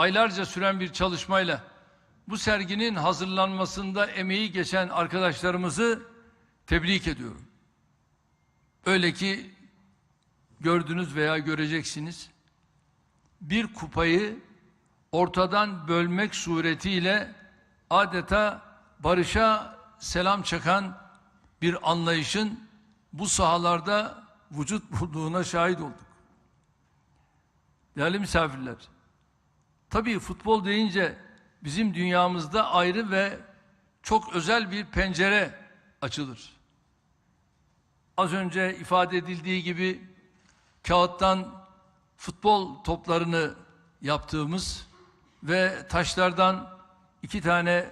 aylarca süren bir çalışmayla bu serginin hazırlanmasında emeği geçen arkadaşlarımızı tebrik ediyorum. Öyle ki gördünüz veya göreceksiniz. Bir kupayı ortadan bölmek suretiyle adeta barışa selam çakan bir anlayışın bu sahalarda vücut bulduğuna şahit olduk. Değerli misafirler, tabii futbol deyince bizim dünyamızda ayrı ve çok özel bir pencere açılır. Az önce ifade edildiği gibi kağıttan futbol toplarını yaptığımız ve taşlardan iki tane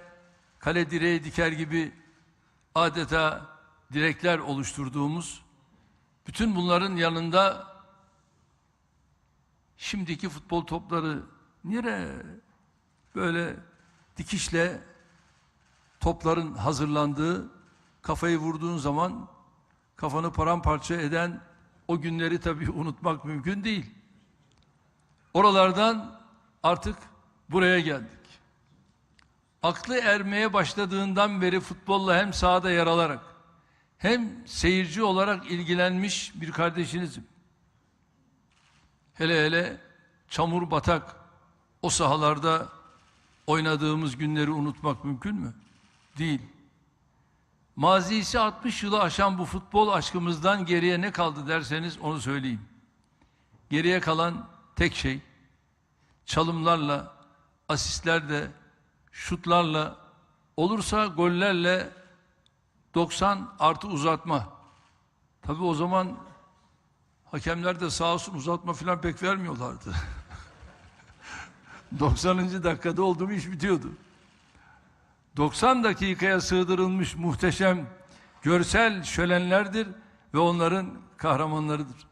kale direği diker gibi adeta direkler oluşturduğumuz bütün bunların yanında şimdiki futbol topları nere böyle dikişle topların hazırlandığı kafayı vurduğun zaman kafanı paramparça eden o günleri tabii unutmak mümkün değil. Oralardan artık buraya geldik. Aklı ermeye başladığından beri futbolla hem sahada yer alarak hem seyirci olarak ilgilenmiş bir kardeşinizim. Hele hele çamur batak o sahalarda oynadığımız günleri unutmak mümkün mü? Değil. Mazisi 60 yılı aşan bu futbol aşkımızdan geriye ne kaldı derseniz onu söyleyeyim. Geriye kalan tek şey çalımlarla, asistlerle, şutlarla, olursa gollerle 90 artı uzatma. Tabi o zaman hakemler de sağ olsun uzatma falan pek vermiyorlardı. 90. dakikada oldu mu iş bitiyordu. 90 dakikaya sığdırılmış muhteşem görsel şölenlerdir ve onların kahramanlarıdır.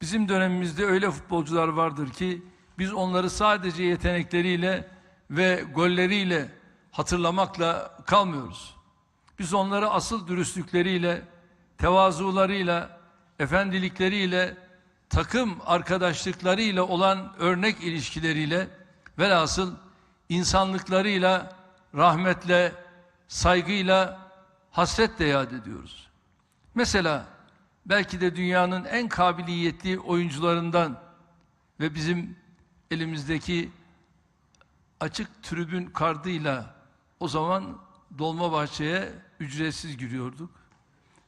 Bizim dönemimizde öyle futbolcular vardır ki biz onları sadece yetenekleriyle ve golleriyle hatırlamakla kalmıyoruz. Biz onları asıl dürüstlükleriyle, tevazularıyla, efendilikleriyle, takım arkadaşlıklarıyla olan örnek ilişkileriyle velhasıl insanlıklarıyla, rahmetle, saygıyla, hasretle yad ediyoruz. Mesela belki de dünyanın en kabiliyetli oyuncularından ve bizim elimizdeki açık tribün kardıyla o zaman Dolmabahçe'ye ücretsiz giriyorduk.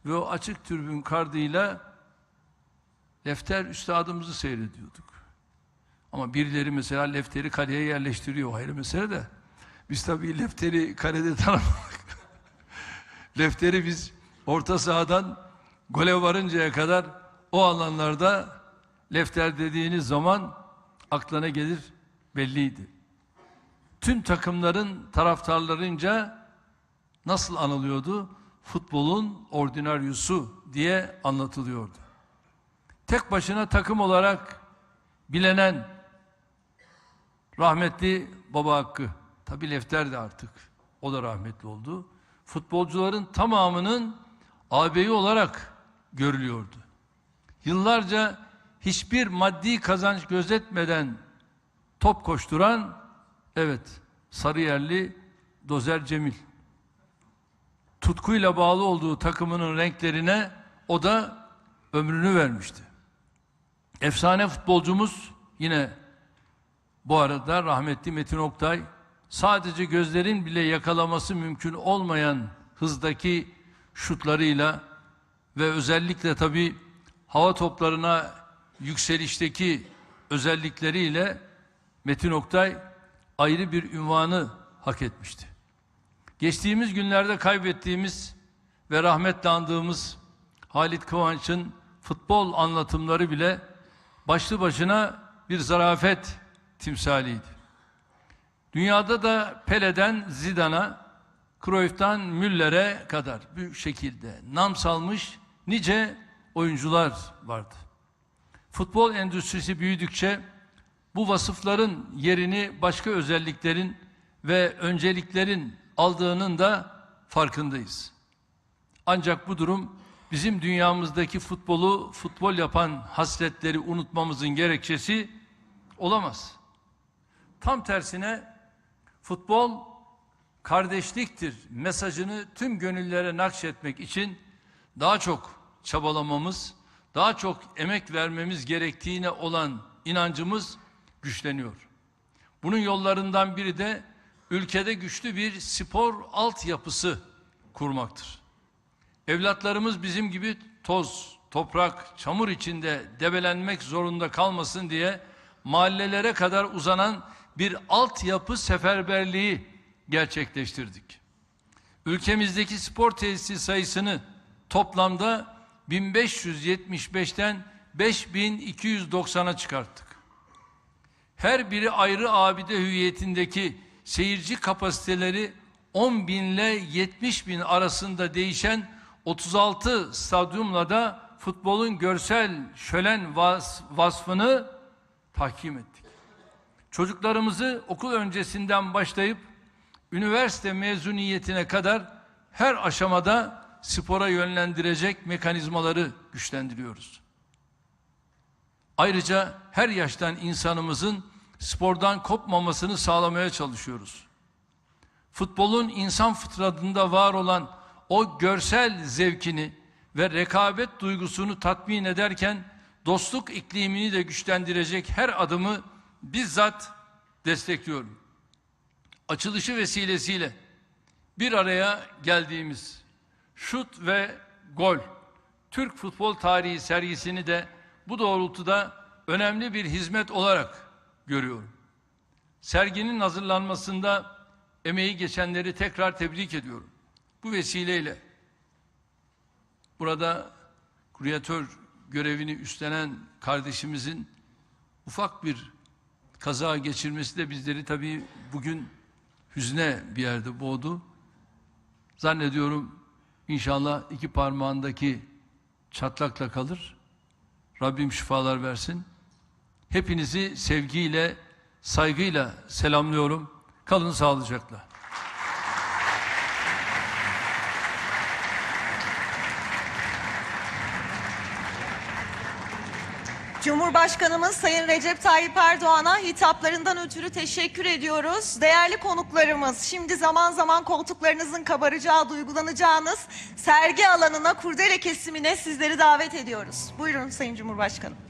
Ve o açık tribün kardıyla Lefter Üstadımızı seyrediyorduk. Ama birileri mesela Lefter'i kaleye yerleştiriyor. O ayrı mesele de. Biz tabii Lefter'i kalede tanımadık. Lefter'i biz orta sahadan gole varıncaya kadar o alanlarda Lefter dediğiniz zaman aklına gelir belliydi. Tüm takımların taraftarlarınca nasıl anılıyordu? Futbolun ordinaryusu diye anlatılıyordu. Tek başına takım olarak bilenen rahmetli Baba Hakkı, tabi Lefter de artık, o da rahmetli oldu. Futbolcuların tamamının ağabeyi olarak görülüyordu. Yıllarca hiçbir maddi kazanç gözetmeden top koşturan, evet, Sarıyerli Dozer Cemil. Tutkuyla bağlı olduğu takımının renklerine o da ömrünü vermişti. Efsane futbolcumuz yine bu arada rahmetli Metin Oktay sadece gözlerin bile yakalaması mümkün olmayan hızdaki şutlarıyla ve özellikle tabi hava toplarına yükselişteki özellikleriyle Metin Oktay ayrı bir ünvanı hak etmişti. Geçtiğimiz günlerde kaybettiğimiz ve rahmetle andığımız Halit Kıvanç'ın futbol anlatımları bile başlı başına bir zarafet timsaliydi. Dünyada da Pele'den Zidane'a, Cruyff'tan Müller'e kadar büyük şekilde nam salmış nice oyuncular vardı. Futbol endüstrisi büyüdükçe bu vasıfların yerini başka özelliklerin ve önceliklerin aldığının da farkındayız. Ancak bu durum bizim dünyamızdaki futbolu futbol yapan hasletleri unutmamızın gerekçesi olamaz. Tam tersine futbol kardeşliktir mesajını tüm gönüllere nakşetmek için daha çok çabalamamız, daha çok emek vermemiz gerektiğine olan inancımız güçleniyor. Bunun yollarından biri de ülkede güçlü bir spor altyapısı kurmaktır. Evlatlarımız bizim gibi toz, toprak, çamur içinde debelenmek zorunda kalmasın diye mahallelere kadar uzanan bir altyapı seferberliği gerçekleştirdik. Ülkemizdeki spor tesisi sayısını toplamda 1575'ten 5290'a çıkarttık. Her biri ayrı abide hüviyetindeki seyirci kapasiteleri 10 bin ile 70 bin arasında değişen 36 stadyumla da futbolun görsel şölen vas vasfını tahkim ettik. Çocuklarımızı okul öncesinden başlayıp üniversite mezuniyetine kadar her aşamada spora yönlendirecek mekanizmaları güçlendiriyoruz. Ayrıca her yaştan insanımızın spordan kopmamasını sağlamaya çalışıyoruz. Futbolun insan fıtratında var olan o görsel zevkini ve rekabet duygusunu tatmin ederken dostluk iklimini de güçlendirecek her adımı bizzat destekliyorum. Açılışı vesilesiyle bir araya geldiğimiz şut ve gol Türk futbol tarihi sergisini de bu doğrultuda önemli bir hizmet olarak görüyorum. Serginin hazırlanmasında emeği geçenleri tekrar tebrik ediyorum. Bu vesileyle burada kuryatör görevini üstlenen kardeşimizin ufak bir kaza geçirmesi de bizleri tabii bugün hüzne bir yerde boğdu. Zannediyorum inşallah iki parmağındaki çatlakla kalır. Rabbim şifalar versin. Hepinizi sevgiyle, saygıyla selamlıyorum. Kalın sağlıcakla. Cumhurbaşkanımız Sayın Recep Tayyip Erdoğan'a hitaplarından ötürü teşekkür ediyoruz. Değerli konuklarımız, şimdi zaman zaman koltuklarınızın kabaracağı, duygulanacağınız sergi alanına, kurdele kesimine sizleri davet ediyoruz. Buyurun Sayın Cumhurbaşkanım.